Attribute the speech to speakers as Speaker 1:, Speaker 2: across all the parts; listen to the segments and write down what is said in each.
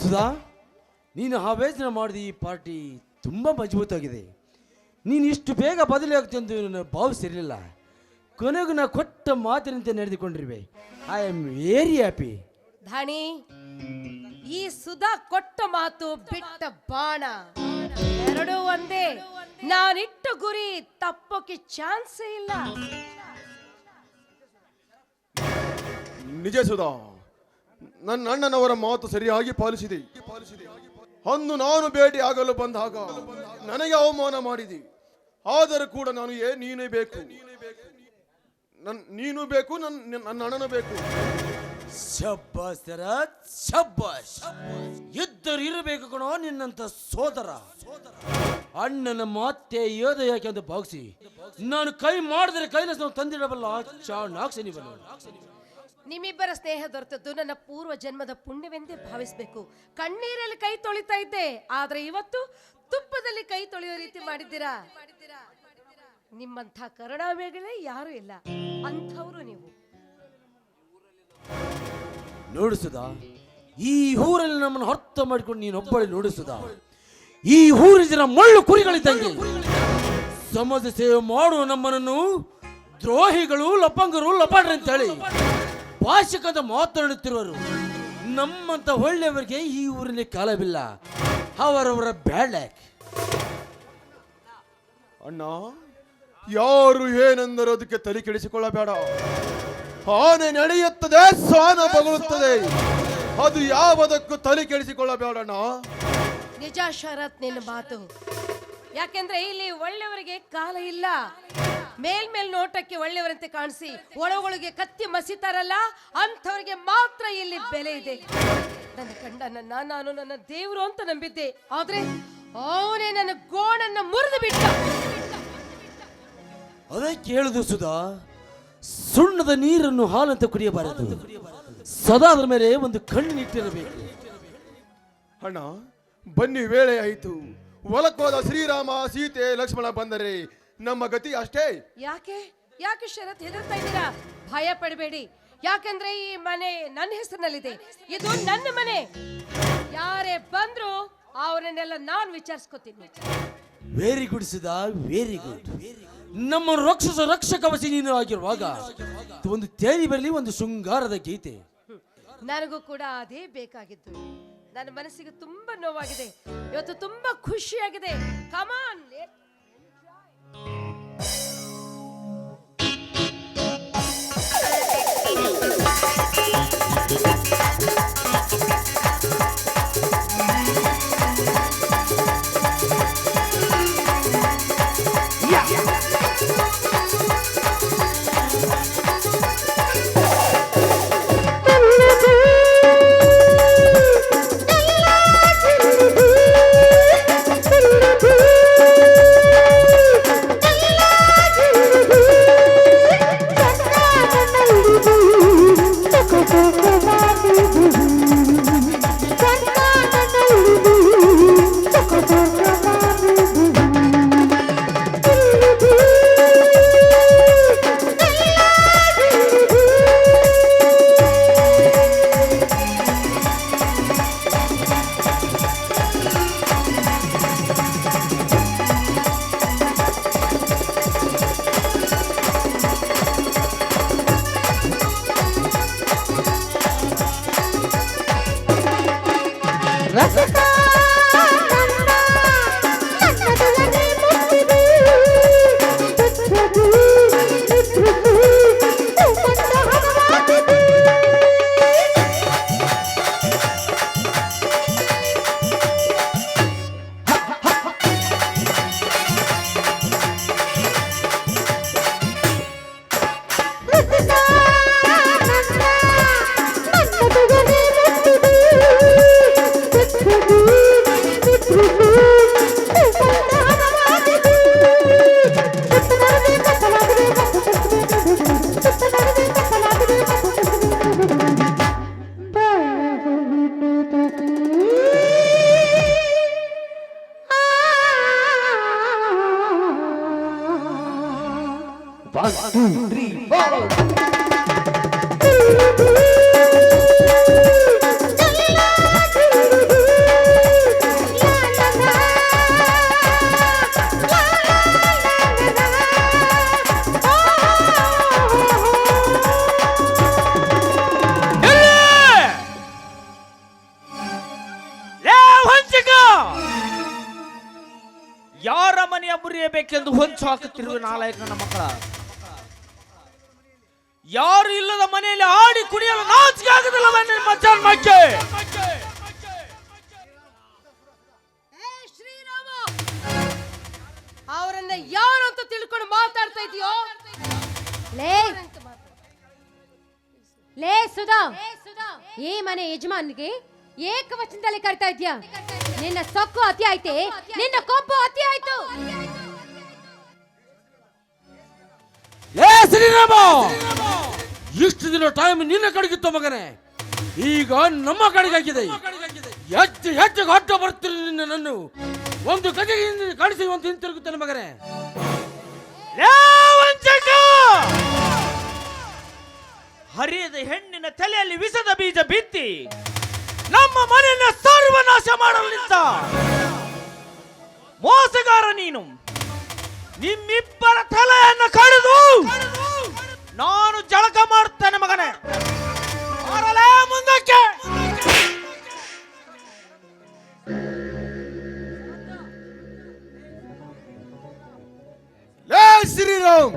Speaker 1: ಸುಧಾ? ನೀನು ಆವೇಚನೆ ಮಾಡಿದ ಈ ಪಾರ್ಟಿ ತುಂಬ ಮಜಬೂತಾಗಿದೆ. ನೀನು ಇಷ್ಟು ಬೇಗ ಬದಲಿ ಆಗ್ತಿ ನನ್ನ ನಾನು ಭಾವಿಸಿರಲಿಲ್ಲ ಕೊನೆಗೂ ನಾ ಕೊಟ್ಟ ಮಾತಿನಂತೆ ನಡೆದುಕೊಂಡಿರುವೆ. ಐ ಆಮ್ ವೆರಿ ಹ್ಯಾಪಿ
Speaker 2: ಧಾಣಿ ಈ ಸುಧಾ ಕೊಟ್ಟ ಮಾತು ಬಿಟ್ಟ ಬಾಣ. ಎರಡು ಒಂದೇ. ನಾನಿಟ್ಟ ಗುರಿ ತಪ್ಪೋಕೆ ಚಾನ್ಸೇ ಇಲ್ಲ.
Speaker 3: ನಿಜ ಸುಧಾ. ನನ್ನ ಅಣ್ಣನವರ ಮಾತು ಸರಿಯಾಗಿ ಪಾಲಿಸಿದೆ. ಅಂದು ನಾನು ಭೇಟಿ ಆಗಲು ಬಂದಾಗ ನನಗೆ ಅವಮಾನ ಮಾಡಿದೆ. ಆದರೂ ಕೂಡ ನಾನು, ಏ, ನೀನೇ ಬೇಕು. ನನ್, ನೀನು ಬೇಕು ನನ್ನ ನನ್ನ ಅಣ್ಣನ ಬೇಕು.
Speaker 1: ಶಬ್ಬಾಸ್ ಶಬ್ಬಾಸ್ ಇದ್ದರು ಇರಬೇಕು ಕಣೋ ನಿನ್ನಂತ ಸೋದರ. ಅಣ್ಣನ ಮಾತೆ ಯೋಧ ಯಾಕೆ ಅಂತ ಭಾವಿಸಿ. ನಾನು ಕೈ ಮಾಡಿದರೆ ಕೈನ ತಂದಿಡಬಲ್ಲ. ಚಾಣಾಕ್ಷ ನೀವನು.
Speaker 2: ನಿಮ್ಮಿಬ್ಬರ ಸ್ನೇಹ ದೊರೆತದ್ದು ನನ್ನ ಪೂರ್ವ ಜನ್ಮದ ಪುಣ್ಯವೆಂದೇ ಭಾವಿಸಬೇಕು. ಕಣ್ಣೀರಲ್ಲಿ ಕೈ ತೊಳಿತಾ ಇದ್ದೆ. ಆದ್ರೆ ಇವತ್ತು ತುಪ್ಪದಲ್ಲಿ ಕೈ ತೊಳೆಯೋ ರೀತಿ ಮಾಡಿದ್ದೀರಾ? ನಿಮ್ಮಂಥ ಕರುಣಾಮೆಗಳೇ ಯಾರು ಇಲ್ಲ. ಅಂಥವ್ರು ನೀವು.
Speaker 1: ನೋಡಿಸುದ ಈ ಊರಲ್ಲಿ ನಮ್ಮನ್ನು ಅರ್ಥ ಮಾಡಿಕೊಂಡು ನೀನು ಒಬ್ಬಳೆ ನೋಡಿಸುದ ಈ ಊರಿನ ಜನ ಮಳ್ಳು ಕುರಿಗಳಿದ್ದಂಗೆ. ಸಮಾಜ ಸೇವೆ ಮಾಡುವ ನಮ್ಮನನ್ನು ದ್ರೋಹಿಗಳು, ಲಪಂಗರು, ಲಪಾಡ್ರಿ ಅಂತೇಳಿ. ಭಾಷಿಕದ ಮಾತನಾಡುತ್ತಿರುವರು ನಮ್ಮಂತ ಒಳ್ಳೆಯವರಿಗೆ ಈ ಊರಿನ ಕಾಲವಿಲ್ಲ. ಅವರವರ ಬ್ಯಾಡ್ಲಾಕ್
Speaker 3: ಅಣ್ಣ ಯಾರು ಏನೆಂದರೂ ಅದಕ್ಕೆ ತಲೆ ಕೆಡಿಸಿಕೊಳ್ಳಬೇಡ. ಆನೆ ನಡೆಯುತ್ತದೆ ಸ್ವಾನ ಬಗಳುತ್ತದೆ. ಅದು ಯಾವದಕ್ಕೂ ತಲೆ ಕೆಡಿಸಿಕೊಳ್ಳಬೇಡಣ್ಣ
Speaker 2: ನಿಜ ಶರತ್ ನಿನ್ನ ಮಾತು. ಯಾಕೆಂದ್ರೆ ಇಲ್ಲಿ ಒಳ್ಳೆಯವರಿಗೆ ಕಾಲ ಇಲ್ಲ. ಮೇಲ್ಮೇಲ್ ನೋಟಕ್ಕೆ ಒಳ್ಳೆಯವರಂತೆ ಕಾಣಿಸಿ. ಒಳಗೊಳಗೆ ಕತ್ತಿ ಮಸಿತಾರಲ್ಲ ಅಂಥವ್ರಿಗೆ ಮಾತ್ರ ಇಲ್ಲಿ ಬೆಲೆ ಇದೆ. ನನ್ನ ಗಂಡನನ್ನ ನಾನು ನನ್ನ ದೇವರು ಅಂತ ನಂಬಿದ್ದೆ. ಆದ್ರೆ ಅವನೇ ನನ್ನ ಗೋಣನ್ನ ಮುರಿದು ಬಿಟ್ಟ.
Speaker 1: ಅದೇ ಕೇಳುದು ಸುಧಾ ಸುಣ್ಣದ ನೀರನ್ನು ಹಾಲಂತ ಕುಡಿಯಬಾರದು. ಸದಾ ಅದರ ಮೇಲೆ ಒಂದು ಕಣ್ಣಿಟ್ಟಿರಬೇಕು
Speaker 3: ಅಣ್ಣ ಬನ್ನಿ ವೇಳೆ ಆಯಿತು. ಹೊಲಕ್ಕೋದ ಶ್ರೀರಾಮ ಸೀತೆ ಲಕ್ಷ್ಮಣ ಬಂದರೆ ನಮ್ಮ ಗತಿ ಅಷ್ಟೇ.
Speaker 2: ಯಾಕೆ? ಯಾಕೆ ಶರತ್ ಹೆದರ್ತಾ ಇದ್ದೀರಾ? ಭಯ ಪಡಬೇಡಿ. ಯಾಕಂದ್ರೆ ಈ ಮನೆ ನನ್ನ ಹೆಸರಿನಲ್ಲಿದೆ. ಇದು ನನ್ನ ಮನೆ. ಯಾರೇ ಬಂದ್ರು ಅವರನ್ನೆಲ್ಲ ನಾನು ವಿಚಾರಿಸ್ಕೊತೀನಿ.
Speaker 1: ವೆರಿ ಗುಡ್ ಸಿದ ವೆರಿ ಗುಡ್ ನಮ್ಮ ರಕ್ಷಸ ರಕ್ಷಕವಚಿ ನೀನು ಆಗಿರುವಾಗ ಒಂದು ತೇಲಿ ಬರಲಿ ಒಂದು ಶೃಂಗಾರದ ಗೀತೆ.
Speaker 2: ನನಗೂ ಕೂಡ ಅದೇ ಬೇಕಾಗಿತ್ತು. ನನ್ನ ಮನಸ್ಸಿಗೆ ತುಂಬಾ ನೋವಾಗಿದೆ. ಇವತ್ತು ತುಂಬಾ ಖುಷಿಯಾಗಿದೆ.
Speaker 4: Come on Thank you. ಹಾಕುತ್ತಿರುವ ನಾಲಾಯಕ ನನ್ನ ಮಕ್ಕಳ. ಯಾರು ಇಲ್ಲದ ಮನೆಯಲ್ಲಿ ಆಡಿ ಕುಡಿಯಲು ನಾಚಿಕೆ ಆಗುದಿಲ್ಲ ನಿಮ್ಮ ಜನ್ಮಕ್ಕೆ.
Speaker 2: ಅವರನ್ನ ಯಾರು ಅಂತ ತಿಳ್ಕೊಂಡು ಮಾತಾಡ್ತಾ ಇದೆಯೋ?
Speaker 5: ಲೇ ಸುಧಾ, ಈ ಮನೆ ಯಜಮಾನ್ಗೆ ಏಕವಚನದಲ್ಲಿ ಕರಿತಾ ಇದೆಯಾ? ನಿನ್ನ ಸೊಕ್ಕು ಅತಿ ಆಯ್ತೆ ನಿನ್ನ ಕೊಬ್ಬು ಅತಿ ಆಯ್ತು
Speaker 1: ಶ್ರೀರಾಮ ಇಷ್ಟು ದಿನ ಟೈಮ್ ನಿನ್ನ ಕಡೆಗಿತ್ತು ಮಗನೇ. ಈಗ ನಮ್ಮ ಕಡೆಗಾಗಿದೆ ಹೆಚ್ಚು ಹೆಚ್ಚು ಹೊಟ್ಟ ಬರ್ತೀನಿ ನಿನ್ನ ನನ್ನ. ಒಂದು ಕಜೆ ಕಳಿಸಿ ಒಂದು ಹಿಂತಿರುಗುತ್ತೇನೆ ಮಗನೇ!
Speaker 4: ಹರಿಯದ ಹೆಣ್ಣಿನ ತಲೆಯಲ್ಲಿ ವಿಷದ ಬೀಜ ಬಿತ್ತಿ ನಮ್ಮ ಮನೆಯನ್ನ ಸರ್ವನಾಶ ಮಾಡಲು ನಿಂತ. ಮೋಸಗಾರ ನೀನು. ನಿಮ್ಮಿಬ್ಬರ ತಲೆಯನ್ನು ಕಡಿದು ನಾನು ಜಳಕ ಮಾಡುತ್ತೇನೆ ಮಗನೇ. ಬರಲೇ ಮುಂದಕ್ಕೆ.
Speaker 3: ಲೇ ಶ್ರೀರಾಮ್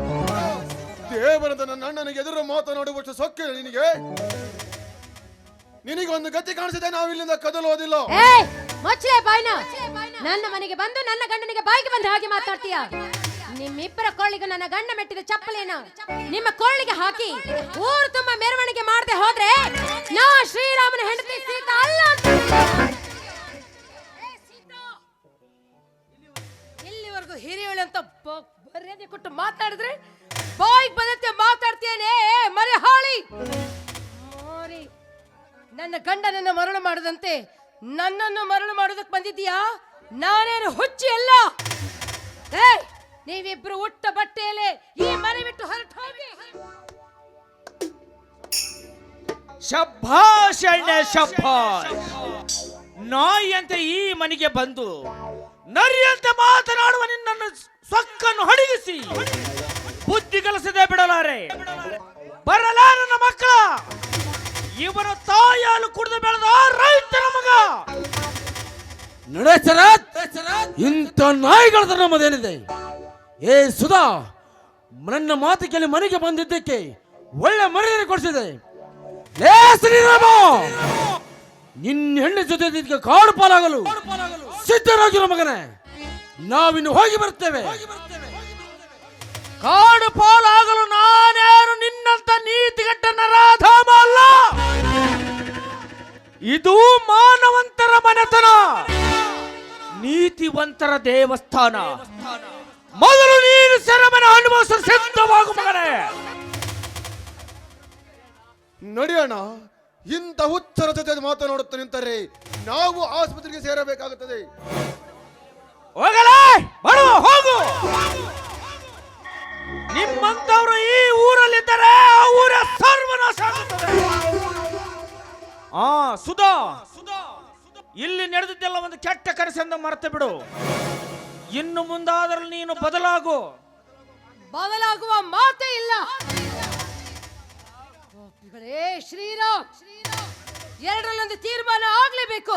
Speaker 3: ದೇವರದ ನನ್ನ ಅಣ್ಣನಿಗೆ ಎದುರು ಮಾತನಾಡುವಷ್ಟು ಸೊಕ್ಕೆ ನಿನಗೆ ನಿನಗೆ. ಒಂದು ಗತಿ ಕಾಣಿಸಿದೆ ಕದಲೋದಿಲ್ಲ
Speaker 5: ಏ ಮುಚ್ಚಲೆ ಬಾಯ್ನ. ನನ್ನ ಮನೆಗೆ ಬಂದು ನನ್ನ ಗಂಡನಿಗೆ ಬಾಯಿಗೆ ಬಂದು ಹಾಗೆ ಮಾತಾಡ್ತೀಯ? ನಿಮ್ಮಿಬ್ಬರ ಕೋಳಿಗೂ ನನ್ನ ಗಂಡ ಮೆಟ್ಟಿದ ಚಪ್ಪಲೇನು ನಿಮ್ಮ ಕೋಳಿಗೆ ಹಾಕಿ ಊರು ತುಂಬಾ ಮೆರವಣಿಗೆ ಮಾಡದೆ ಹೋದ್ರೆ ನಾ ಶ್ರೀರಾಮನ ಹೆಂಡತಿ ಸೀತಾ ಅಲ್ಲ
Speaker 2: ಇಲ್ಲಿವರೆಗೂ ಹಿರಿಯಳು ಅಂತ ಬ- ಮರ್ಯಾದೆ ಕೊಟ್ಟು ಮಾತಾಡಿದ್ರೆ ಬಾಯಿಗೆ ಬಂದಂತೆ ಮಾತಾಡ್ತೇನೆ ಮರೆ ಹಾಳಿ ಮೋರಿ, ನನ್ನ ಗಂಡನನ್ನು ಮರಳು ಮಾಡದಂತೆ ನನ್ನನ್ನು ಮರಳು ಮಾಡೋದಕ್ಕೆ ಬಂದಿದ್ದೀಯಾ? ನಾನೇನು ಹುಚ್ಚಿ ಅಲ್ಲ? ಏ ನೀವಿಬ್ರು ಉಟ್ಟ ಬಟ್ಟೆಯಲ್ಲಿ ಈ ಮನೆ ಬಿಟ್ಟು ಹೊರಟು ಹೋಗಿ
Speaker 4: ಶಭಾಷ್. ಅಣ್ಣ ನಾಯಿ ನಾಯಿಯಂತೆ ಈ ಮನೆಗೆ ಬಂದು ನರಿಯಂತೆ ಮಾತನಾಡುವ ನಿನ್ನನ್ನು ಸೊಕ್ಕನ್ನು ಹಡಗಿಸಿ. ಬುದ್ಧಿ ಕಲಸದೆ ಬಿಡಲಾರೆ. ಬರಲ ನನ್ನ ಮಕ್ಕಳ. ಇವನ ತಾಯಾಲು ಕುಡಿದು ಬೆಳೆದ ರೈತನ ಮಗ.
Speaker 1: ನಡೆಸರ ಇಂಥ ನಾಯಿಗಳದ ನಮ್ಮದೇನಿದೆ? ಏ ಸುಧಾ, ನನ್ನ ಮಾತು ಕೇಳಿ ಮನೆಗೆ ಬಂದಿದ್ದಕ್ಕೆ ಒಳ್ಳೆ ಮರ್ಯಾದೆ ಕೊಡಿಸಿದೆ. ನಿನ್ನ ಹೆಣ್ಣು ಜೊತೆ ಕಾಡು ಪಾಲಾಗಲು ಸಿದ್ಧರಾಗಿರೋ ಮಗನೇ. ನಾವಿನ್ನು ಹೋಗಿ ಬರ್ತೇವೆ.
Speaker 4: ಕಾಡು ಪಾಲಾಗಲು ನಾನೇನು ನಿನ್ನಂತ ನೀತಿಗಟ್ಟ ನರಾಧಾಮ ಅಲ್ಲ ಇದು ಮಾನವಂತರ ಮನೆತನ. ನೀತಿವಂತರ ದೇವಸ್ಥಾನ. ಮೊದಲು ನೀನು ಸರಮನ ಅನುಭವಿಸಲು ಸಿದ್ಧವಾಗು ಮಗನೇ.
Speaker 3: ನಡೆಯೋಣ. ಇಂಥ ಹುಚ್ಚರ ಜೊತೆ ಮಾತನಾಡುತ್ತಾ ನಿಂತರೆ ನಾವು ಆಸ್ಪತ್ರೆಗೆ ಸೇರಬೇಕಾಗುತ್ತದೆ.
Speaker 4: ಹೋಗಲೇ ಬರುವ ಹೋಗು. ನಿಮ್ಮಂತವರು ಈ ಊರಲ್ಲಿದ್ದರೆ ಆ ಊರ ಸರ್ವನಾಶ ಆಗುತ್ತದೆ. ಆ ಸುಧಾ ಇಲ್ಲಿ ನಡೆದಿದ್ದೆಲ್ಲ ಒಂದು ಕೆಟ್ಟ ಕನಸೆಂದು ಮರೆತು ಬಿಡು ಇನ್ನು ಮುಂದಾದ್ರಲ್ಲಿ ನೀನು ಬದಲಾಗು.
Speaker 2: ಬದಲಾಗುವ ಮಾತೇ ಇಲ್ಲ. ಶ್ರೀರಾಮ್, ಎರಡರಲ್ಲೊಂದು ತೀರ್ಮಾನ ಆಗ್ಲೇಬೇಕು.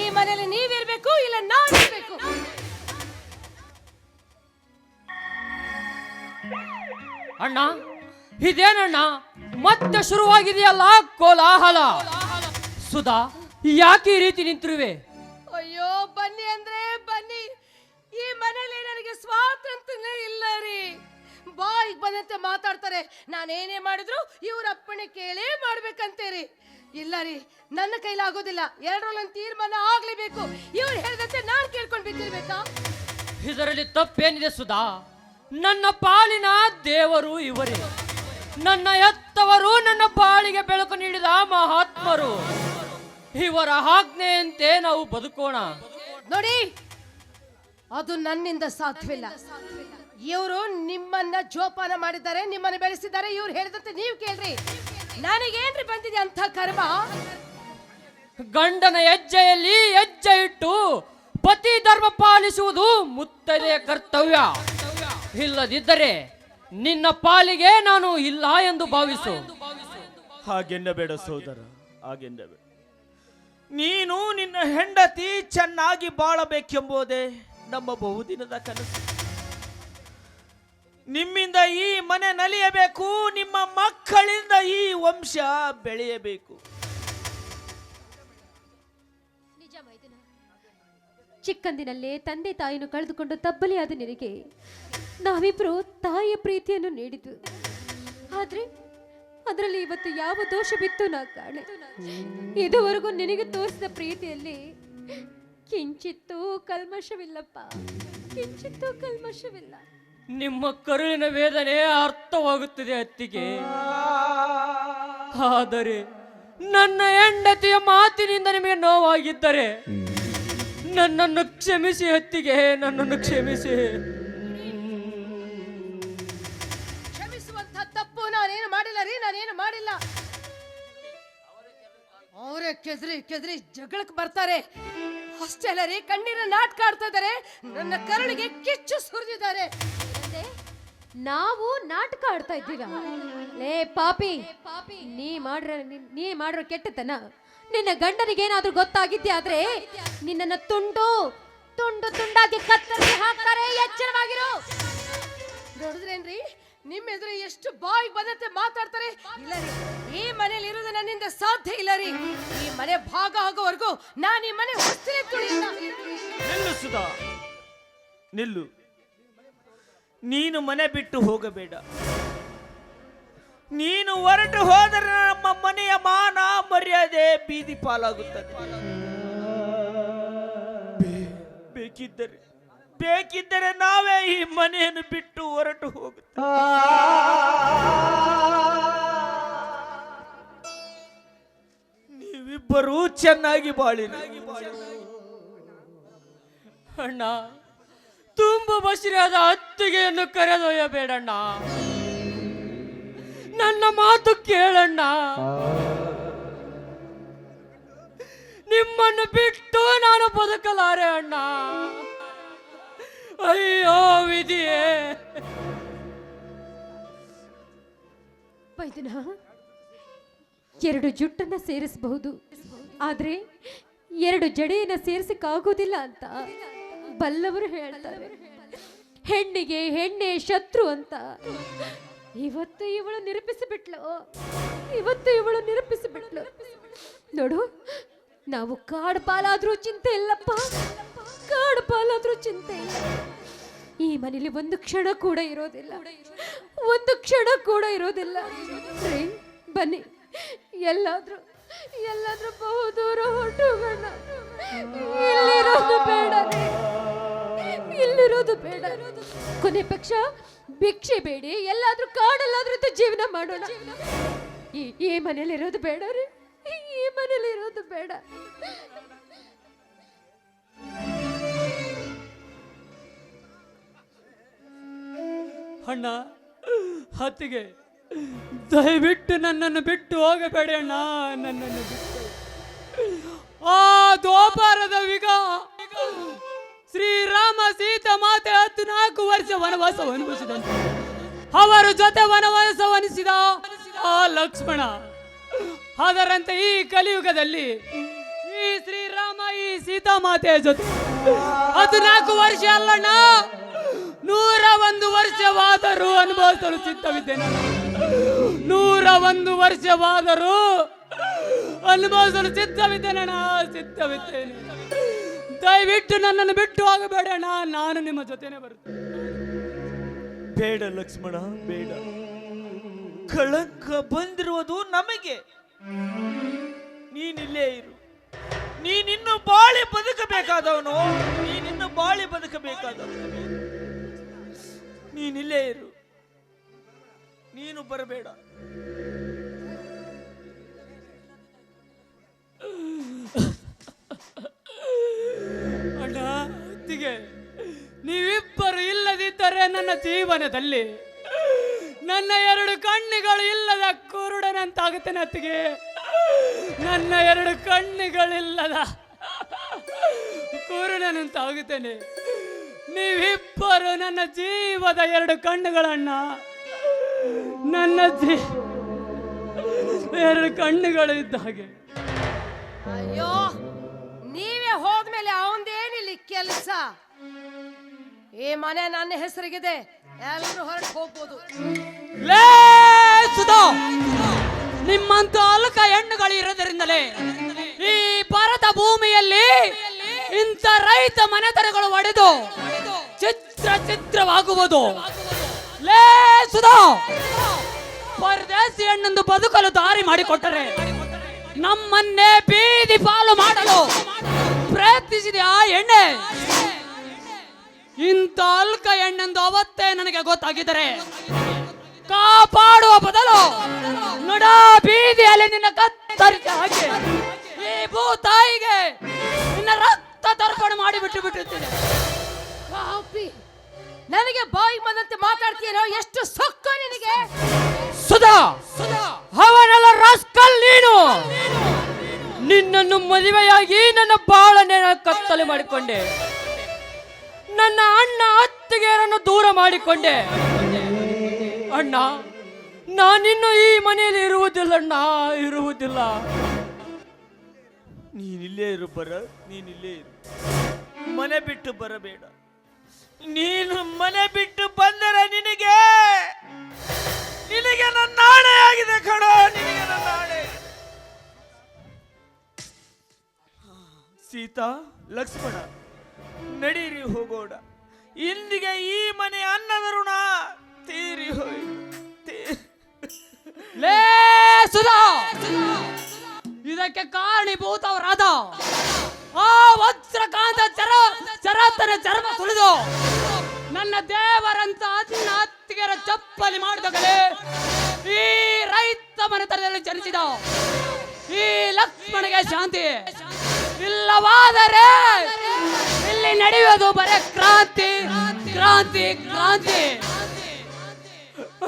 Speaker 2: ಈ ಮನೆಯಲ್ಲಿ ನೀವಿರ್ಬೇಕು, ಇಲ್ಲ ನಾನಿರ್ಬೇಕು
Speaker 6: ಅಣ್ಣ, ಇದೇನಣ್ಣ? ಮತ್ತೆ ಶುರುವಾಗಿದೆಯಲ್ಲ ಕೋಲಾಹಲ. ಸುಧಾ, ಯಾಕೆ ಈ ರೀತಿ ನಿಂತಿರುವೆ?
Speaker 2: ಬಾಯಿಗೆ ಬಂದಂತೆ ಮಾತಾಡ್ತಾರೆ. ನಾನೇನೇ ಮಾಡಿದ್ರು ಇವ್ರ ಅಪ್ಪಣೆ ಕೇಳೇ ಮಾಡ್ಬೇಕಂತೇರಿ. ಇಲ್ಲ ರೀ ನನ್ನ ಕೈಲಾಗೋದಿಲ್ಲ ಎರಡರಲ್ಲೊಂದು ತೀರ್ಮಾನ ಆಗ್ಲೇಬೇಕು. ಇವ್ರು ಹೇಳಿದಂತೆ ನಾನು ಕೇಳ್ಕೊಂಡು ಬಿದ್ದಿರ್ಬೇಕಾ
Speaker 6: ಇದರಲ್ಲಿ ತಪ್ಪೇನಿದೆ ಸುಧಾ. ನನ್ನ ಪಾಲಿನ ದೇವರು ಇವರೇ. ನನ್ನ ಎತ್ತವರು ನನ್ನ ಬಾಳಿಗೆ ಬೆಳಕು ನೀಡಿದ ಮಹಾತ್ಮರು. ಇವರ ಆಜ್ಞೆಯಂತೆ ನಾವು ಬದುಕೋಣ.
Speaker 2: ನೋಡಿ ಅದು ನನ್ನಿಂದ ಸಾಧ್ಯವಿಲ್ಲ. ಇವರು ನಿಮ್ಮನ್ನ ಜೋಪಾನ ಮಾಡಿದ್ದಾರೆ ನಿಮ್ಮನ್ನ ಬೆಳೆಸಿದ್ದಾರೆ ಇವ್ರು ಹೇಳಿದಂತೆ ನೀವು ಕೇಳ್ರಿ. ನನಗೇನ್ರಿ ಬಂದಿದೆ ಅಂತ ಕರ್ಮ?
Speaker 6: ಗಂಡನ ಹೆಜ್ಜೆಯಲ್ಲಿ ಹೆಜ್ಜೆ ಇಟ್ಟು ಪತಿ ಧರ್ಮ ಪಾಲಿಸುವುದು ಮುತ್ತೈದೆಯ ಕರ್ತವ್ಯ. ಇಲ್ಲದಿದ್ದರೆ ನಿನ್ನ ಪಾಲಿಗೆ ನಾನು ಇಲ್ಲ ಎಂದು ಭಾವಿಸು.
Speaker 4: ಹಾಗೆನ್ನಬೇಡ ಸೋದರ ಹಾಗೆನ್ನಬೇಡ. ನೀನು ನಿನ್ನ ಹೆಂಡತಿ ಚೆನ್ನಾಗಿ ಬಾಳಬೇಕೆಂಬುದೇ ನಮ್ಮ ಬಹುದಿನದ ಕನಸು. ನಿಮ್ಮಿಂದ ಈ ಮನೆ ನಲಿಯಬೇಕು, ನಿಮ್ಮ ಮಕ್ಕಳಿಂದ ಈ ವಂಶ ಬೆಳೆಯಬೇಕು.
Speaker 5: ಚಿಕ್ಕಂದಿನಲ್ಲೇ ತಂದೆ ತಾಯಿಯನ್ನು ಕಳೆದುಕೊಂಡು ತಬ್ಬಲಿಯಾದ ನಿನಗೆ ನಾವಿಬ್ರು ತಾಯಿಯ ಪ್ರೀತಿಯನ್ನು ನೀಡಿದ್ದು. ಆದ್ರೆ ಅದರಲ್ಲಿ ಇವತ್ತು ಯಾವ ದೋಷ ಬಿತ್ತು ನಾ ಕಾಣೆ. ಇದುವರೆಗೂ ನಿನಗೆ ತೋರಿಸಿದ ಪ್ರೀತಿಯಲ್ಲಿ ಕಿಂಚಿತ್ತೂ ಕಲ್ಮಶವಿಲ್ಲಪ್ಪ. ಕಿಂಚಿತ್ತೂ ಕಲ್ಮಶವಿಲ್ಲ.
Speaker 6: ನಿಮ್ಮ ಕರುಳಿನ ವೇದನೆ ಅರ್ಥವಾಗುತ್ತದೆ ಅತ್ತಿಗೆ. ಆದರೆ ನನ್ನ ಹೆಂಡತಿಯ ಮಾತಿನಿಂದ ನಿಮಗೆ ನೋವಾಗಿದ್ದರೆ ನನ್ನನ್ನು ಕ್ಷಮಿಸಿ ಅತ್ತಿಗೆ, ನನ್ನನ್ನು ಕ್ಷಮಿಸಿ.
Speaker 2: ಕ್ಷಮಿಸುವಂತ ತಪ್ಪು ನಾನೇನು ಮಾಡಿಲ್ಲ ರೀ, ನಾನೇನು ಮಾಡಿಲ್ಲ. ಅವರೇ ಕೆದ್ರಿ ಕೆದ್ರಿ ಜಗಳಕ್ಕೆ ಬರ್ತಾರೆ. ಅಷ್ಟೆಲ್ಲ ರೀ ಕಣ್ಣೀರ ನಾಟಕ ಆಡ್ತಾ ಇದ್ದಾರೆ. ನನ್ನ ಕರುಳಿಗೆ ಕಿಚ್ಚು ಸುರಿದಿದ್ದಾರೆ?
Speaker 5: ನಾವು ನಾಟಕ ಆಡ್ತಾ ಇದ್ದೀವ ಲೇ ಪಾಪಿ ನೀ ಮಾಡ್ರ ನೀ- ಮಾಡ್ರ ಮಾಡಿರೋ ಕೆಟ್ಟತನ. ನಿನ್ನ ಗಂಡನಿಗೆ ಏನಾದ್ರೂ ಗೊತ್ತಾಗಿದ್ದೆ ಆದ್ರೆ ನಿನ್ನನ್ನ ತುಂಡು ತುಂಡು ತುಂಡಾಗಿ ಕತ್ತರಿಸಿ ಹಾಕ್ತಾರೆ ಎಚ್ಚರವಾಗಿರು.
Speaker 2: ನೋಡಿದ್ರೇನ್ರಿ? ನಿಮ್ಮ ಎದುರು ಎಷ್ಟು ಬಾಯಿಗೆ ಬಂದಂತೆ ಮಾತಾಡ್ತಾರೆ? ಇಲ್ಲ ರೀ ಈ ಮನೇಲಿ ಇರೋದು ನನ್ನಿಂದ ಸಾಧ್ಯ ಇಲ್ಲ ರೀ ಈ ಮನೆ ಭಾಗ ಆಗೋವರೆಗೂ ನಾನು ಈ ಮನೆ ಹೊಸ್ತಿಲೇ ತುಳಿಯಲ್ಲ
Speaker 4: ನಿಲ್ಲು ಸುಧಾ ನಿಲ್ಲು. ನೀನು ಮನೆ ಬಿಟ್ಟು ಹೋಗಬೇಡ. ನೀನು ಹೊರಟು ಹೋದರೆ ನಮ್ಮ ಮನೆಯ ಮಾನ ಮರ್ಯಾದೆ ಬೀದಿ ಪಾಲಾಗುತ್ತದೆ. ಬೇಕಿದ್ದರೆ ಬೇಕಿದ್ದರೆ ನಾವೇ ಈ ಮನೆಯನ್ನು ಬಿಟ್ಟು ಹೊರಟು ಹೋಗುತ್ತೆ ನೀವಿಬ್ಬರೂ ಚೆನ್ನಾಗಿ ಬಾಳಿ
Speaker 6: ಅಣ್ಣ ತುಂಬ ಬಸಿರಾದ ಅತ್ತಿಗೆಯನ್ನು ಕರೆದೊಯ್ಯಬೇಡಣ್ಣ. ನನ್ನ ಮಾತು ಕೇಳಣ್ಣ. ನಿಮ್ಮನ್ನು ಬಿಟ್ಟು ನಾನು ಬದುಕಲಾರೆ ಅಣ್ಣ. ಅಯ್ಯೋ ವಿಧಿಯೇ.
Speaker 5: ವೈದ್ಯನ, ಎರಡು ಜುಟ್ಟನ್ನ ಸೇರಿಸಬಹುದು. ಆದ್ರೆ ಎರಡು ಜಡೆಯನ್ನ ಸೇರಿಸಕ್ಕಾಗೋದಿಲ್ಲ ಅಂತ. ಬಲ್ಲವರು ಹೇಳ್ತಾರೆ, ಹೆಣ್ಣಿಗೆ ಹೆಣ್ಣೆ ಶತ್ರು ಅಂತ. ಇವತ್ತು ಇವಳು ನಿರೂಪಿಸಿಬಿಟ್ಲು, ಇವತ್ತು ಇವಳು ನಿರೂಪಿಸಿಬಿಟ್ಲು. ನೋಡು, ನಾವು ಕಾಡು ಪಾಲಾದ್ರೂ ಚಿಂತೆ ಇಲ್ಲಪ್ಪ, ಕಾಡು ಪಾಲಾದ್ರೂ ಚಿಂತೆ ಇಲ್ಲ. ಈ ಮನೇಲಿ ಒಂದು ಕ್ಷಣ ಕೂಡ ಇರೋದಿಲ್ಲ, ಒಂದು ಕ್ಷಣ ಕೂಡ ಇರೋದಿಲ್ಲ. ಬನ್ನಿ, ಎಲ್ಲಾದ್ರೂ ಎಲ್ಲಾದ್ರೂ ಬಹುದೂರ ಹೊರಟೋಗೋಣ ಇಲ್ಲಿರೋದು ಬೇಡ ರೀ. ಇಲ್ಲಿರೋದು ಬೇಡ. ಕೊನೆ ಪಕ್ಷ, ಭಿಕ್ಷೆ ಬೇಡಿ. ಎಲ್ಲಾದ್ರೂ ಕಾಡಲ್ಲಾದ್ರೂ ಜೀವನ ಮಾಡೋಣ. ಈ ಈ ಮನೇಲಿ ಇರೋದು ಬೇಡ ರೀ. ಈ ಮನೇಲಿ ಇರೋದು ಬೇಡ.
Speaker 6: ಅಣ್ಣ ಹತ್ತಿಗೆ ದಯವಿಟ್ಟು ನನ್ನನ್ನು ಬಿಟ್ಟು ಹೋಗಬೇಡ ಅಣ್ಣ, ನನ್ನನ್ನು ಬಿಟ್ಟು. ಆ ದೋಪಾರದ ವಿಗ ಶ್ರೀರಾಮ ಸೀತಾ ಮಾತೆ ಹದಿನಾಲ್ಕು ನಾಲ್ಕು ವರ್ಷ ವನವಾಸ ಅನುಭವಿಸಿದಂತೆ. ಅವರ ಜೊತೆ ವನವಾಸವನಿಸಿದ ಆ ಲಕ್ಷ್ಮಣ. ಅದರಂತೆ ಈ ಕಲಿಯುಗದಲ್ಲಿ ಈ ಶ್ರೀರಾಮ, ಈ ಸೀತಾ ಮಾತೆಯ ಜೊತೆ. ಹದಿನಾಲ್ಕು ವರ್ಷ ಅಲ್ಲಣ್ಣ. ನೂರ ಒಂದು ವರ್ಷವಾದರೂ ಅನುಭವಿಸಲು ಚಿತ್ತವಿದ್ದೇನೆ ನೂರ ಒಂದು ವರ್ಷವಾದರೂ ಅನುಭವಿಸಲು ಚಿತ್ತವಿದ್ದೇನೆ ಚಿತ್ತವಿದ್ದೇನೆ ದಯವಿಟ್ಟು ನನ್ನನ್ನು ಬಿಟ್ಟು ಹೋಗಬೇಡ ನಾನು ನಿಮ್ಮ ಜೊತೆನೆ ಬರುತ್ತೇನೆ.
Speaker 4: ಬೇಡ ಲಕ್ಷ್ಮಣ, ಬೇಡ. ಕಳಂಕ ಬಂದಿರುವುದು ನಮಗೆ. ನೀನಿಲ್ಲೇ ಇರು. ನೀನಿನ್ನು ಬಾಳಿ ಬದುಕಬೇಕಾದವನು. ನೀನಿನ್ನು ಬಾಳಿ ಬದುಕಬೇಕಾದವನು. ನೀನಿಲ್ಲೇ ಇರು. ನೀನು ಬರಬೇಡ.
Speaker 6: ಜೀವನದಲ್ಲಿ ನನ್ನ ಎರಡು ಕಣ್ಣುಗಳು ಇಲ್ಲದ ಕುರುಡನಂತಾಗುತ್ತೇನೆ ಅತ್ತಿಗೆ. ನನ್ನ ಎರಡು ಕಣ್ಣುಗಳಿಲ್ಲದ ಕುರುಡನಂತಾಗುತ್ತೇನೆ. ನೀವಿಬ್ಬರು ನನ್ನ ಜೀವದ ಎರಡು ಕಣ್ಣುಗಳನ್ನ, ನನ್ನ ಜೀ ಎರಡು ಕಣ್ಣುಗಳು ಇದ್ದ ಹಾಗೆ.
Speaker 2: ಅಯ್ಯೋ, ನೀವೇ ಹೋದ್ಮೇಲೆ ಅವಂದೇನಿಲ್ಲಿ ಕೆಲಸ? ಈ ಮನೆ ನನ್ನ ಹೆಸರಿಗಿದೆ. ಎಲ್ಲರೂ
Speaker 6: ಲೇ ನಿಮ್ಮಂತ ಅಲ್ಕ ಹೆಣ್ಣುಗಳು ಇರೋದ್ರಿಂದಲೇ ಈ ಭಾರತ ಭೂಮಿಯಲ್ಲಿ ಇಂಥ ರೈತ ಮನೆತನಗಳು ಒಡೆದು ಚಿತ್ರ ಚಿತ್ರವಾಗುವುದು. ಲೇ, ಸುಧಾ! ಪರದೇಶಿ ಹೆಣ್ಣೊಂದು ಬದುಕಲು ದಾರಿ ಮಾಡಿಕೊಟ್ಟರೆ ನಮ್ಮನ್ನೇ ಬೀದಿ ಪಾಲು ಮಾಡಲು ಪ್ರಯತ್ನಿಸಿದೆ ಆ ಎಣ್ಣೆ ಇಂಥ ಅಲ್ಕ ಹೆಣ್ಣೆಂದು ಅವತ್ತೇ ನನಗೆ ಗೊತ್ತಾಗಿದ್ದರೆ ಕಾಪಾಡುವ ಬದಲು ನಡ ಬೀದಿಯಲ್ಲಿ ನಿನ್ನ ಕತ್ತರಿಸಿ ಹಾಕಿ ಈ ಭೂತಾಯಿಗೆ ನಿನ್ನ ರಕ್ತ ತರ್ಪಣ ಮಾಡಿ ಬಿಟ್ಟು ಬಿಟ್ಟಿದ್ದೇನೆ
Speaker 2: ಪಾಪಿ ನನಗೆ ಬಾಯಿ ಬಂದಂತೆ ಮಾತಾಡ್ತೀರೋ? ಎಷ್ಟು ಸೊಕ್ಕ ನಿನಗೆ?
Speaker 6: ಸುಧಾ ಅವನೆಲ್ಲ ರಾಸ್ಕಲ್ ನೀನು. ನಿನ್ನನ್ನು ಮದುವೆಯಾಗಿ ನನ್ನ ಬಾಳನೆ ಕತ್ತಲೆ ಮಾಡಿಕೊಂಡೆ. ನನ್ನ ಅಣ್ಣ ಅತ್ತಿಗೆಯರನ್ನು ದೂರ ಮಾಡಿಕೊಂಡೆ. ಅಣ್ಣ, ನಾನಿನ್ನು ಈ ಮನೆಯಲ್ಲಿ ಇರುವುದಿಲ್ಲ ಅಣ್ಣ, ಇರುವುದಿಲ್ಲ.
Speaker 4: ನೀನಿಲ್ಲೇ ಇರು ಬರ ನೀನಿಲ್ಲೇ ಇರು. ಮನೆ ಬಿಟ್ಟು ಬರಬೇಡ. ನೀನು ಮನೆ ಬಿಟ್ಟು ಬಂದರೆ ನಿನಗೆ ನಿನಗೆ ನನ್ನ ಆಣೆ ಆಗಿದೆ ಕಣ, ನಿನಗೆ ನನ್ನ ನಾಣೆ ಸೀತಾ, ಲಕ್ಷ್ಮಣ ನಡೀರಿ ಹೋಗೋಣ ಇಂದಿಗೆ ಈ ಮನೆ ಅನ್ನದ ಋಣ ತೀರಿ ಹೋಯ್.
Speaker 6: ಲೇ ಸುಧಾ! ಇದಕ್ಕೆ ಕಾರಣೀಭೂತವರಾದ ಆ ವಜ್ರಕಾಂತ ಚರ ಚರಾತನ ಚರ್ಮ ತುಳಿದು ನನ್ನ ದೇವರಂತ ಅನ್ನ ಅತ್ತಿಗೆರ ಚಪ್ಪಲಿ ಮಾಡಿದಾಗಲೇ ಈ ರೈತ ಮನೆತನದಲ್ಲಿ ಜನಿಸಿದ ಈ ಲಕ್ಷ್ಮಣಗೆ ಶಾಂತಿ ಇಲ್ಲವಾದರೆ ಇಲ್ಲಿ ನಡೆಯೋದು ಬರೇ ಕ್ರಾಂತಿ. ಕ್ರಾಂತಿ ಕ್ರಾಂತಿ.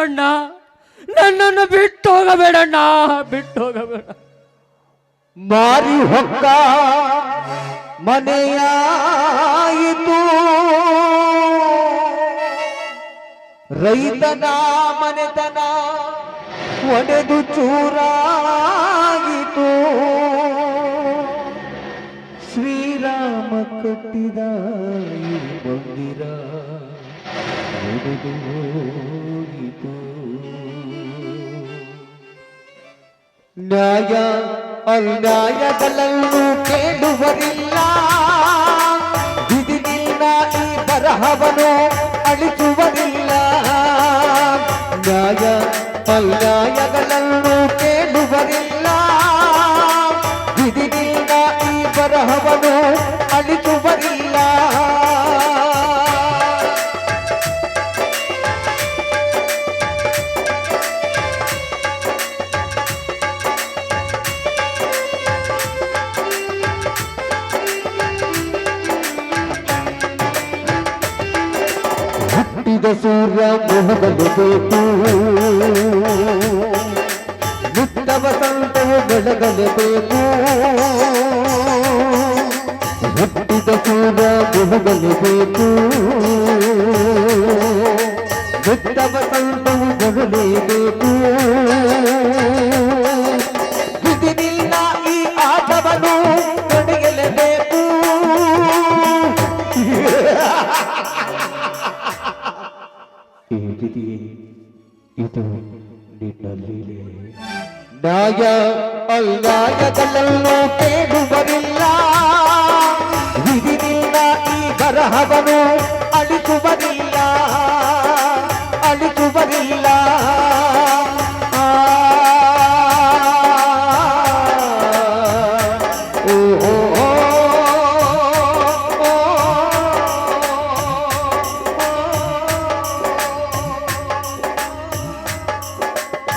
Speaker 6: ಅಣ್ಣ, ನನ್ನನ್ನು ಬಿಟ್ಟು ಹೋಗಬೇಡಣ್ಣ ಬಿಟ್ಟು ಹೋಗಬೇಡ.
Speaker 7: ಮಾರಿ ಹೊಕ್ಕ ಮನೆಯಾಯಿತು. ರೈತನ ಮನೆತನ ಒಡೆದು ಚೂರಾಯಿತು ಶ್ರೀರಾಮ ಕಟ್ಟಿದ ಈ ಮಂದಿರ. ಒಡೆದು ಹೋಗಿತು. ನ್ಯಾಯ ಅನ್ಯಾಯಗಳನ್ನು ಕೇಳುವರಿಲ್ಲ ಇದರಹವನು ಅಳಿಸುವರಿಲ್ಲ ಬರಹವನು ಅಳಿಸುವರಿಲ್ಲ ಹುಟ್ಟಿದ ಸೂರ್ಯ ಮುಳುಗಲೇಬೇಕು ಮುಟ್ಟ ವಸಂತವು ಬೆಳಗಲೇಬೇಕು ಹುಟ್ಟಿದ ಸೂರ್ಯ ಮುಳುಗಲೇಬೇಕು ಮುಟ್ಟ ವಸಂತವು ಬೆಳಲೇಬೇಕು ವಿಧಿನಿಲ್ಲ ಈ ಆಟವನ್ನು ತೊಡೆಯಲೇಬೇಕು ಈ ಇದು ನಿನ್ನ ಲೀಲೆ ನಾಯ ಅಲ್ಲಾಯದಲ್ಲೂ ಕೇಳುವರಿಲ್ಲ ವಿಧಿನಿಲ್ಲ ಈ ಬರಹವನು ಅಳಿಸುವರಿಲ್ಲ